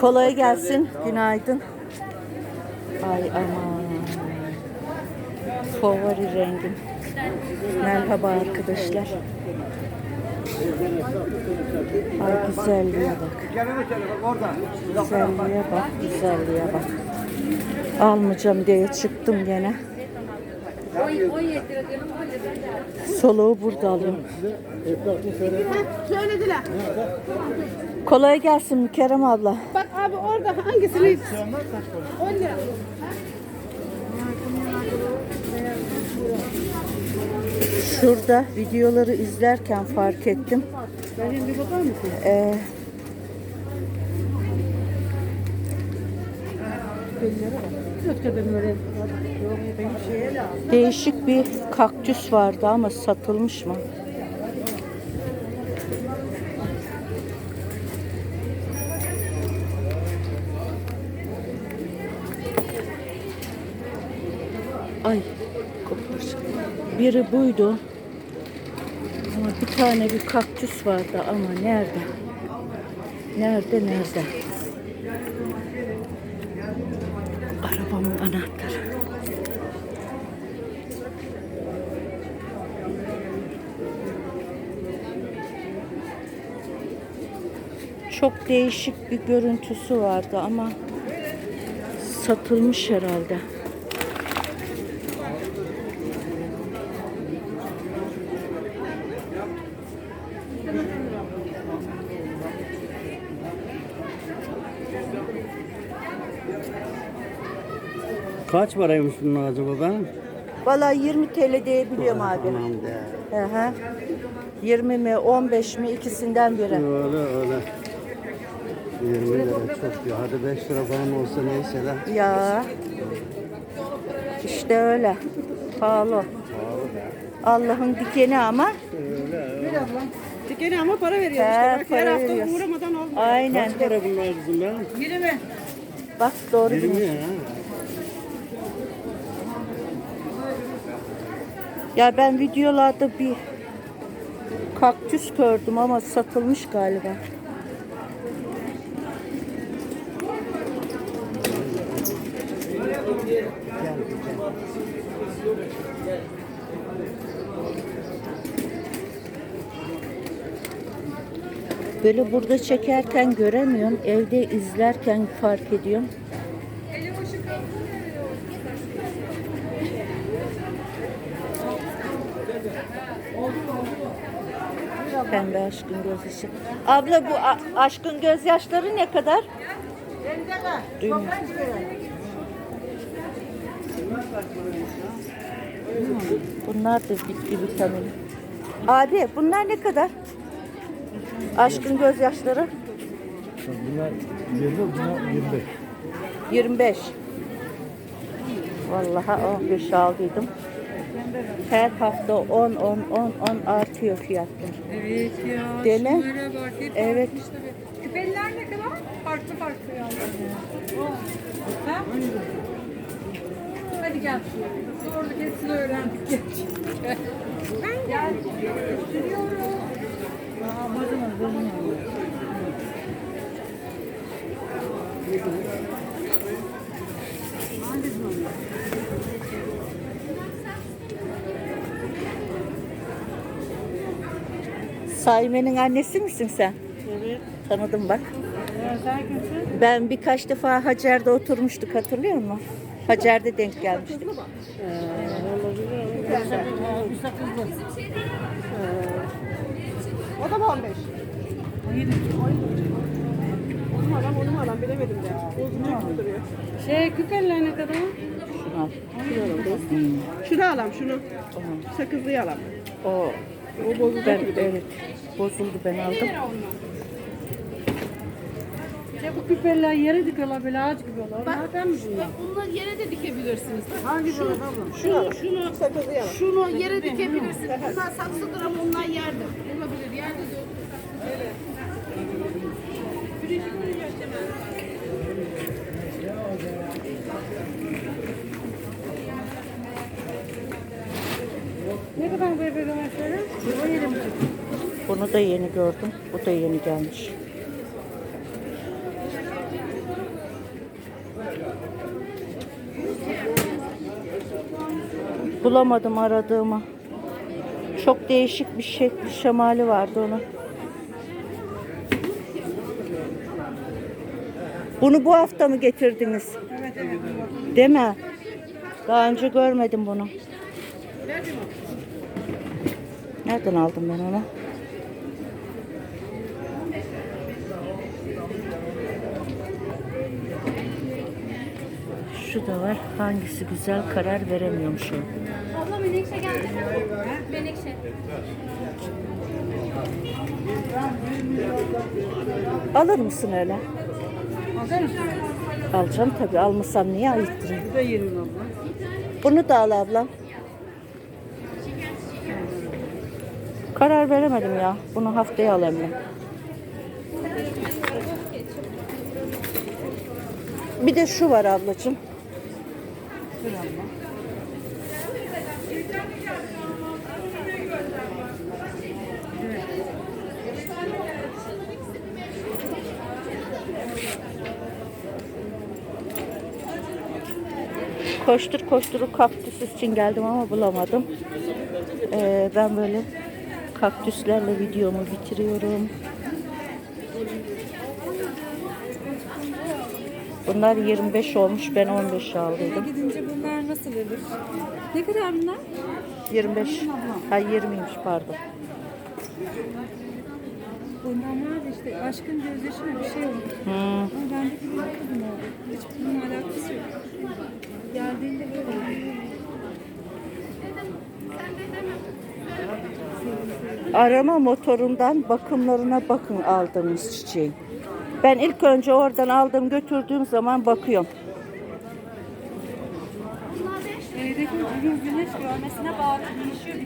Kolay gelsin. Günaydın. Ay aman. Favori rengim. Merhaba arkadaşlar. Ay güzelliğe bak. Güzelliğe bak, güzelliğe bak. Almayacağım diye çıktım gene. Soluğu burada alıyorum. Söylediler. Kolay gelsin Mükerrem abla. Bak abi orada hangisini? 10 lira. Şurada videoları izlerken fark ettim. Ben bir bakar mısın? Ee, değişik bir kaktüs vardı ama satılmış mı? Ay kopmuş. Biri buydu. Ama bir tane bir kaktüs vardı ama nerede? Nerede nerede? Arabamın anahtarı. Çok değişik bir görüntüsü vardı ama satılmış herhalde. Kaç paraymış bunun acaba ben? Vallahi 20 TL diyebiliyorum abi. Tamam de. Hı hı. 20 mi 15 mi ikisinden biri. Öyle öyle. 20 lira çok ya. Hadi 5 lira falan olsa neyse la. Ya. İşte öyle. Pahalı. Allah'ın dikeni ama. Dikeni ama para veriyor He, işte. Bak her para hafta veriyoruz. uğramadan olmuyor. Aynen. Kaç para bunlar kızım ben? 20. Bak doğru 20 bilmiş. ya. Ya ben videolarda bir kaktüs gördüm ama satılmış galiba. Böyle burada çekerken göremiyorum. Evde izlerken fark ediyorum. Pembe aşkın gözyaşı. Abla bu a- aşkın gözyaşları ne kadar? Duymuyorum. Hmm, Bunlar da bitki vitamini. Abi bunlar ne kadar? Aşkın gözyaşları? Bunlar 20, bunlar 25. 25. Vallahi 15 aldıydım. Her hafta 10 10 10 10 artıyor fiyatlar. Evet ya. Dene. Şunlara bak. hep Evet. Küpeliler ne kadar? Farklı farklı yani. Ha? Hadi gel. Sorduk hepsini öğrendik. Gel. Gel. Sürüyorum. Saime'nin annesi misin sen? Evet. Tanıdım bak. Kimsin? Ben birkaç defa Hacer'de oturmuştuk hatırlıyor musun? Hacer'de denk gelmiştik. O da mı 15? Onu mu alam onu mu alam bilemedim de. Bozulacak gibi duruyor. Şey küpeliler ne kadar? Şunu al. Şunu alam şunu. Sakızlıyı alam. O O bozulacak ben gibi evet bozuldu ben aldım. Şey bu küpeliler yere dikiyorlar böyle ağaç gibi oluyor. Nereden mi bunlar? Bunları yere de dikebilirsiniz. Hangi şunu, şunu, şunu alam. Şunu yere dikebilirsiniz. Bunlar saksıdır ama onlar yerde. Olabilir. Yerde de Bunu da yeni gördüm. Bu da yeni gelmiş. Bulamadım aradığımı. Çok değişik bir şey, bir şemali vardı onun. Bunu bu hafta mı getirdiniz? Evet, evet. Değil mi? Daha önce görmedim bunu. Nereden aldın ben onu? Şu da var. Hangisi güzel karar veremiyorum şu. Abla menekşe geldi mi? Menekşe. Alır mısın öyle? Alır mısın? Alacağım tabii. Almasam niye ayıttırayım? Bu da 20 abla. Bunu da al ablam. Karar veremedim ya. Bunu haftaya alayım ben. Bir de şu var ablacığım. Koştur koştur kaktüs için geldim ama bulamadım. Ee, ben böyle kaktüslerle videomu bitiriyorum. Bunlar 25 olmuş. Ben 15 aldıydım. Gidince bunlar nasıl olur? Ne kadar bunlar? 25. Ha 20'ymiş pardon. Bundan var da işte aşkın gözyaşı mı bir şey oldu. Hmm. Ama bende bir kadın oldu. Hiç bununla alakası yok. Geldiğinde böyle oldu. Arama motorundan bakımlarına bakın aldığımız çiçeğin. Ben ilk önce oradan aldım götürdüğüm zaman bakıyorum. Evdeki ürün güneş görmesine bağlı değişiyor